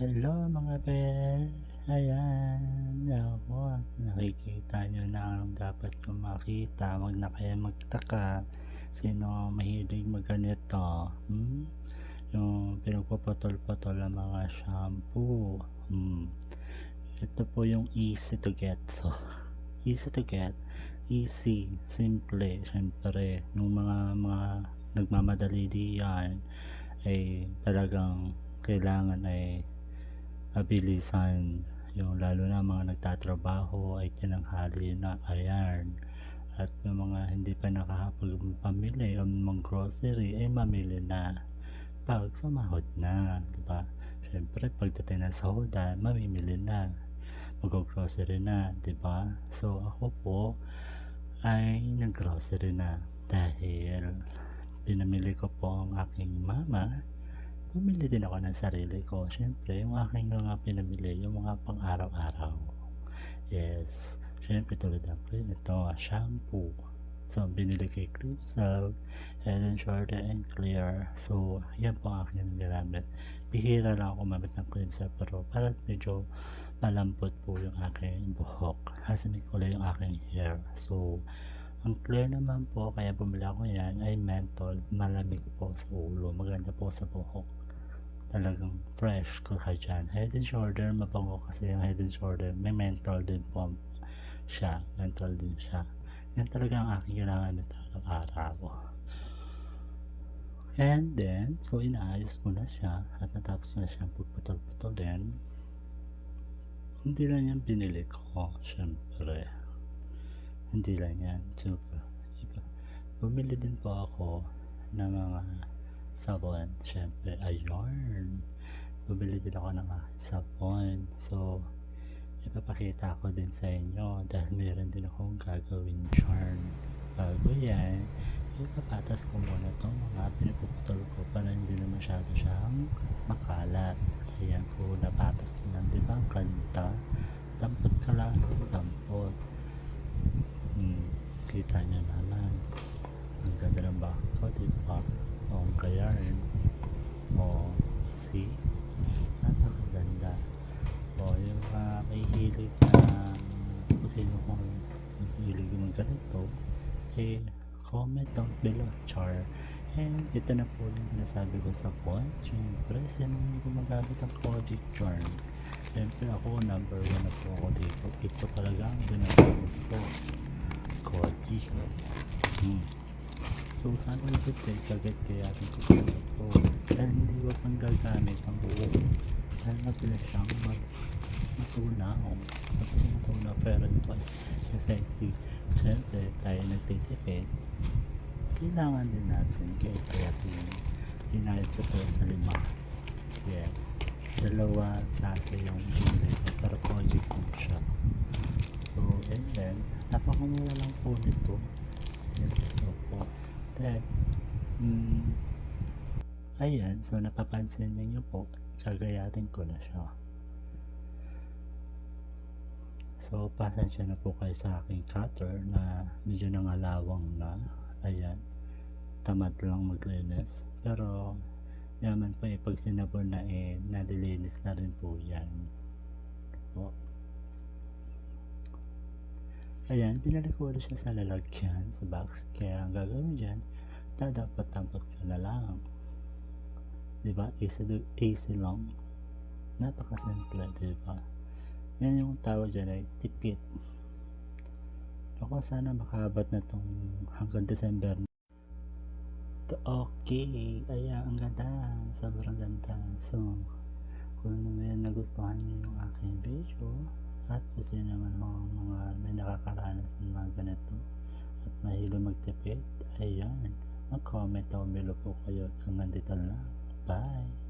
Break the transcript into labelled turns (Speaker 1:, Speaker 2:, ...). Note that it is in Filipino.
Speaker 1: Hello mga bel. Ayan. Ako, nakikita nyo na ang dapat nyo makita. Huwag na kayo magtaka. Sino mahilig magganito? Hmm? Yung pinagpapatol-patol ang mga shampoo. Hmm. Ito po yung easy to get. So, easy to get. Easy. Simple. Siyempre, yung mga mga nagmamadali diyan ay talagang kailangan ay mabilisan. Yung lalo na mga nagtatrabaho ay tinanghali na ayan. At yung mga hindi pa nakakapagpamili o mga grocery ay mamili na. Pag sumahod na di ba? Syempre pagdating ng sahodan mamimili na. Mag-grocery na di ba? So ako po ay nag-grocery na. Dahil pinamili ko po ang aking mama bumili din ako ng sarili ko. Siyempre, yung aking mga pinamili, yung mga pang araw-araw. Yes. Siyempre, tulad ng cream, ito, shampoo. So, binili kay Crystal, Head and Shoulder and Clear. So, yan po ang aking ginamit. Bihira lang ako mamit ng sa pero parang medyo malambot po yung aking buhok. Kasi may kulay yung aking hair. So, ang clear naman po, kaya bumili ako yan, ay menthol. Malamig po sa ulo. Maganda po sa buhok talagang fresh ko ka dyan. Head and shoulder, mabango kasi yung head and shoulder. May menthol din po siya. Menthol din siya. Yan talaga ang aking kailangan nito araw-araw. And then, so inaayos ko na siya at natapos na siyang pagputol-putol din. Hindi lang yan binili ko, syempre. Hindi lang yan, super. Iba. Bumili din po ako ng mga sabon. Siyempre, ayun. Bumili din ako ng sabon. So, ipapakita ko din sa inyo dahil meron din akong gagawin charm. Bago yan, ipapatas ko muna itong mga pinapuputol ko para hindi na masyado siyang makalat. Ayan ko, napatas ko lang, di ba? Ang kanta. Dampot ka lang, dampot. Kita niyo naman. Ang ganda ng baka ko, di ba? O, kaya rin. O, see? Napakaganda. O, yung uh, may hilig na kung sino kung hilig yung ganito, eh, comment down below, char. And ito na po yung sinasabi ko sa point. Siyempre, sino yung gumagamit ng Kojic Charm? Siyempre, ako number one na po ako dito. Ito talaga ang ginagamit ko. Kojic. Hmm. So, ano ito eh, kagat kaya kukunin ito. Dahil hindi ko pang gagamit ang buo. Dahil mabilis siyang mag matunaw. Mabilis matunaw. Pero ito ay effective. Siyempre, tayo nagtitipid. Kailangan din natin kaya kaya pinayad ko to sa lima. Yes. Dalawa klase yung ko. Pero project ko siya. So, and then, napakamura lang po nito. Ito po. Then, mm, ayan, so napapansin niyo po, kagayatin ko na siya. So, pasensya na po kayo sa aking cutter na medyo nangalawang na. Ayan, tamad lang maglinis. Pero, yaman po eh, pag sinabon na eh, nalilinis na rin po yan. Po. Ayan, ulit siya sa lalagyan, sa box. Kaya ang gagawin dyan, dadapat-dapat ka na lang. Diba? Easy, easy lang. Napakasimple, diba? Yan yung tawag dyan ay tipid. Ako sana makahabat na tong hanggang December. Okay, ayan, ang ganda. Sobrang ganda. So, kung naman nagustuhan niyo yung aking video, at gusto nyo naman ho mga may nakakaranas ng mga ganito at mahilo magtipid, ayan, mag-comment down below po kayo hanggang dito lang. Bye!